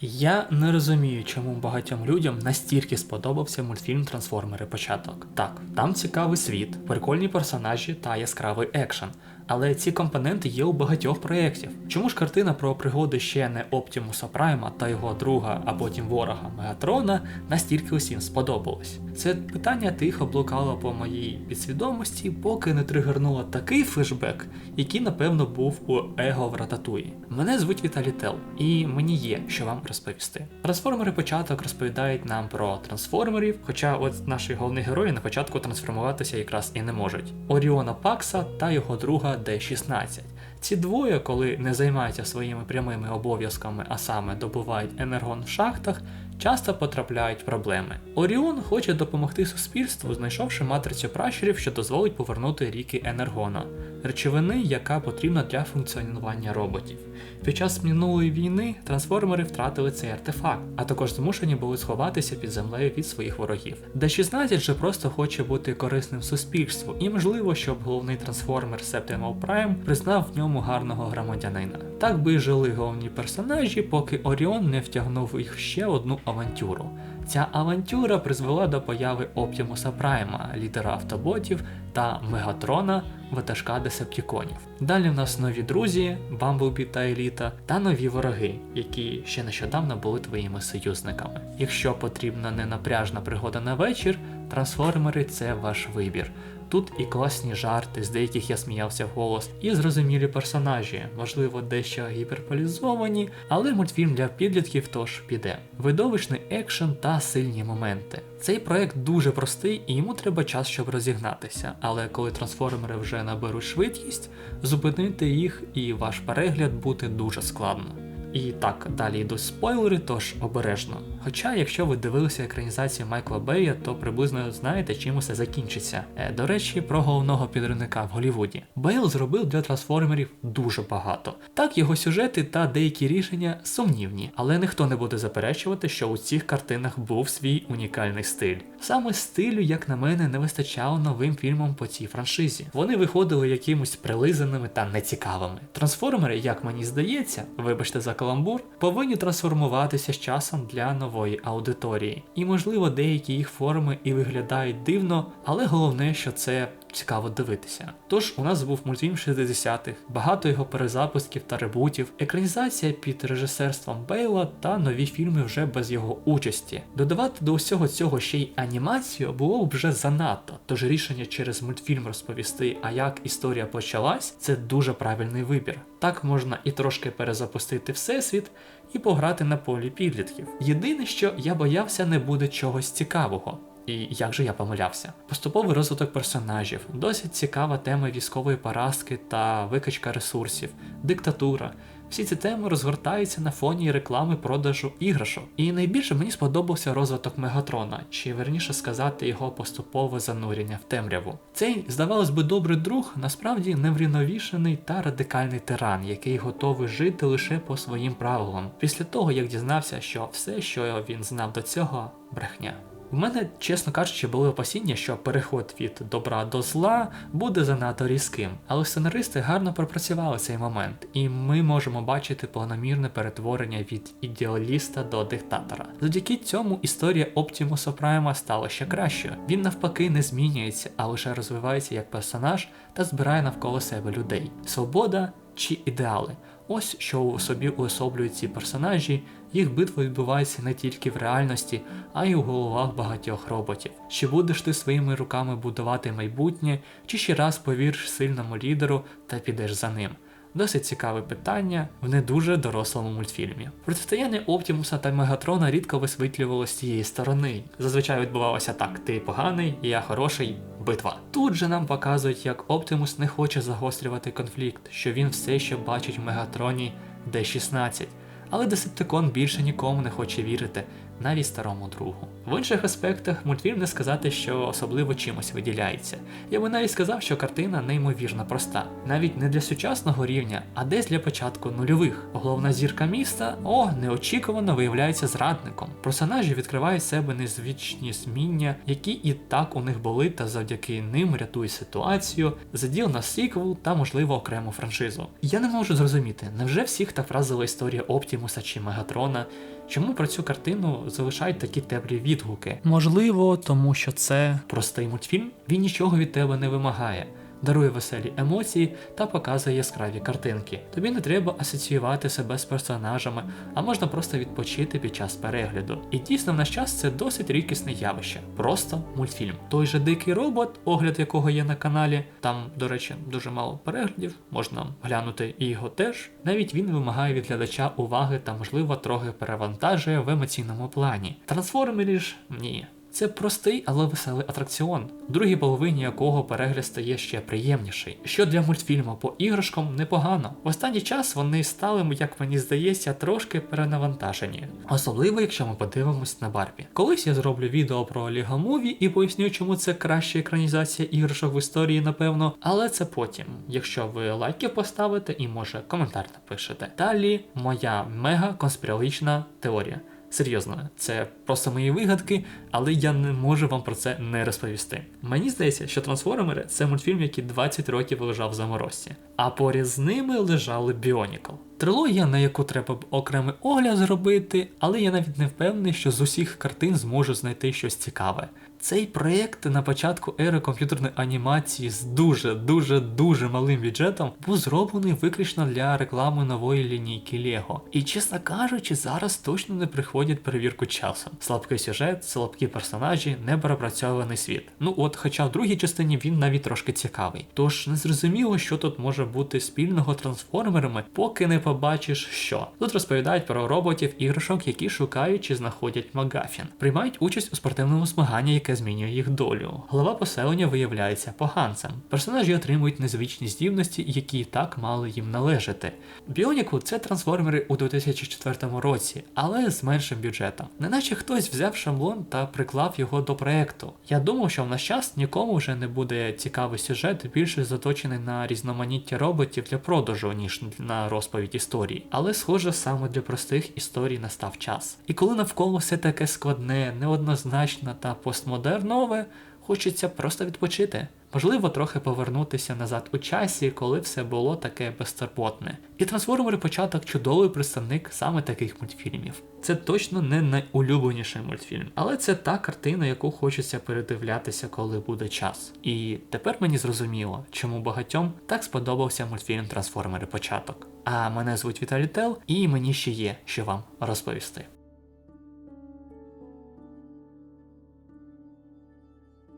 Я не розумію, чому багатьом людям настільки сподобався мультфільм Трансформери початок. Так, там цікавий світ, прикольні персонажі та яскравий екшен. Але ці компоненти є у багатьох проєктів. Чому ж картина про пригоди ще не Оптімуса Прайма та його друга, а потім ворога Мегатрона настільки усім сподобалось? Це питання тихо блукало по моїй підсвідомості, поки не тригернуло такий флешбек, який, напевно, був у Его в Рататуї. Мене звуть Віталій Тел, і мені є що вам розповісти. Трансформери початок розповідають нам про трансформерів, хоча от наші головні герої на початку трансформуватися якраз і не можуть. Оріона Пакса та його друга Д-16. Ці двоє, коли не займаються своїми прямими обов'язками, а саме добувають енергон в шахтах, часто потрапляють в проблеми. Оріон хоче допомогти суспільству, знайшовши матрицю пращурів, що дозволить повернути ріки енергона, речовини, яка потрібна для функціонування роботів. Під час минулої війни трансформери втратили цей артефакт, а також змушені були сховатися під землею від своїх ворогів. Д-16 же просто хоче бути корисним суспільству, і можливо, щоб головний трансформер Septimal Prime признав в ньому гарного громадянина. Так би і жили головні персонажі, поки Оріон не втягнув їх в ще одну авантюру. Ця авантюра призвела до появи Оптімуса Прайма, лідера автоботів та Мегатрона, ватажка десептіконів. Далі в нас нові друзі, Бамблбі та Еліта, та нові вороги, які ще нещодавно були твоїми союзниками. Якщо потрібна ненапряжна пригода на вечір, трансформери це ваш вибір. Тут і класні жарти, з деяких я сміявся вголос, і зрозумілі персонажі, можливо, дещо гіперполізовані, але мультфільм для підлітків тож піде. Видовищний екшен та сильні моменти. Цей проект дуже простий і йому треба час, щоб розігнатися, але коли трансформери вже наберуть швидкість, зупинити їх і ваш перегляд буде дуже складно. І так, далі йдуть спойлери, тож обережно. Хоча, якщо ви дивилися екранізацію Майкла Бея, то приблизно знаєте, чим усе закінчиться. Е, до речі, про головного підривника в Голлівуді. Бейл зробив для трансформерів дуже багато. Так, його сюжети та деякі рішення сумнівні, але ніхто не буде заперечувати, що у цих картинах був свій унікальний стиль. Саме стилю, як на мене, не вистачало новим фільмам по цій франшизі. Вони виходили якимось прилизаними та нецікавими. Трансформери, як мені здається, вибачте за каламбур, повинні трансформуватися з часом для нової аудиторії. І можливо деякі їх форми і виглядають дивно, але головне, що це цікаво дивитися. Тож у нас був мультфільм 60-х, багато його перезапусків та ребутів, екранізація під режисерством Бейла та нові фільми вже без його участі. Додавати до усього цього ще й анімацію було б вже занадто, тож рішення через мультфільм розповісти, а як історія почалась, це дуже правильний вибір. Так можна і трошки перезапустити всесвіт і пограти на полі підлітків. Єдине, що я боявся, не буде чогось цікавого. І як же я помилявся? Поступовий розвиток персонажів, досить цікава тема військової поразки та викачка ресурсів, диктатура. Всі ці теми розгортаються на фоні реклами продажу іграшок. І найбільше мені сподобався розвиток Мегатрона, чи верніше сказати його поступове занурення в темряву. Цей, здавалось би, добрий друг, насправді неврівновішений та радикальний тиран, який готовий жити лише по своїм правилам, після того як дізнався, що все, що він знав до цього, брехня. В мене, чесно кажучи, були опасіння, що переход від добра до зла буде занадто різким, але сценаристи гарно пропрацювали цей момент, і ми можемо бачити планомірне перетворення від ідеаліста до диктатора. Завдяки цьому історія Оптімуса Прайма стала ще кращою. Він навпаки не змінюється, а лише розвивається як персонаж та збирає навколо себе людей. Свобода чи ідеали. Ось що у собі уособлюють ці персонажі, їх битва відбувається не тільки в реальності, а й у головах багатьох роботів. Чи будеш ти своїми руками будувати майбутнє, чи ще раз повіриш сильному лідеру та підеш за ним? Досить цікаве питання в не дуже дорослому мультфільмі. Протистояння Оптімуса та Мегатрона рідко висвітлювалося з цієї сторони. Зазвичай відбувалося так: ти поганий, я хороший, битва. Тут же нам показують, як Оптимус не хоче загострювати конфлікт, що він все ще бачить в Мегатроні Д-16. Але Десептикон більше нікому не хоче вірити, навіть старому другу. В інших аспектах мультфільм не сказати, що особливо чимось виділяється. Я би навіть сказав, що картина неймовірно проста, навіть не для сучасного рівня, а десь для початку нульових. Головна зірка міста о, неочікувано виявляється зрадником. Персонажі відкривають себе незвичні зміння, які і так у них були, та завдяки ним рятують ситуацію, заділ на сіквел та, можливо, окрему франшизу. Я не можу зрозуміти, невже всіх так вразила історія Оптімуса чи Мегатрона? Чому про цю картину залишають такі теплі відгуки? Можливо, тому що це простий мультфільм, він нічого від тебе не вимагає. Дарує веселі емоції та показує яскраві картинки. Тобі не треба асоціювати себе з персонажами, а можна просто відпочити під час перегляду. І дійсно в наш час це досить рідкісне явище. Просто мультфільм. Той же дикий робот, огляд якого є на каналі. Там, до речі, дуже мало переглядів, можна глянути і його теж. Навіть він вимагає від глядача уваги та, можливо, трохи перевантажує в емоційному плані. Трансформери ж ні. Це простий, але веселий атракціон, в другій половині якого перегляд стає ще приємніший. Що для мультфільму по іграшкам непогано. В останній час вони стали, як мені здається, трошки перенавантажені. Особливо, якщо ми подивимось на Барбі. Колись я зроблю відео про Ліга Муві і поясню, чому це краща екранізація іграшок в історії, напевно, але це потім, якщо ви лайки поставите і може коментар напишете. Далі моя мега конспірологічна теорія. Серйозно, це просто мої вигадки, але я не можу вам про це не розповісти. Мені здається, що трансформери це мультфільм, який 20 років лежав в заморозці, а поряд з ними лежали Біонікл. Трилогія, на яку треба б окремий огляд зробити, але я навіть не впевнений, що з усіх картин зможу знайти щось цікаве. Цей проєкт на початку ери комп'ютерної анімації з дуже дуже малим бюджетом був зроблений виключно для реклами нової лінійки Лего. І чесно кажучи, зараз точно не приходять перевірку часу. Слабкий сюжет, слабкі персонажі, неперепрацьований світ. Ну от, хоча в другій частині він навіть трошки цікавий. Тож не зрозуміло, що тут може бути спільного трансформерами, поки не побачиш що. Тут розповідають про роботів іграшок, які шукають чи знаходять Магафін, приймають участь у спортивному змаганні, яке змінює їх долю. Голова поселення виявляється поганцем. Персонажі отримують незвичні здібності, які і так мали їм належати. Біоніку це трансформери у 2004 році, але з меншим бюджетом. Неначе хтось взяв шаблон та приклав його до проекту. Я думав, що в наш час нікому вже не буде цікавий сюжет, більше заточений на різноманіття роботів для продажу, ніж на розповідь історії. Але схоже, саме для простих історій настав час. І коли навколо все таке складне, неоднозначне та постмодернове, хочеться просто відпочити. Можливо, трохи повернутися назад у часі, коли все було таке безтурботне. І трансформери початок чудовий представник саме таких мультфільмів. Це точно не найулюбленіший мультфільм, але це та картина, яку хочеться передивлятися, коли буде час. І тепер мені зрозуміло, чому багатьом так сподобався мультфільм Трансформери Початок. А мене звуть Віталій Тел, і мені ще є що вам розповісти.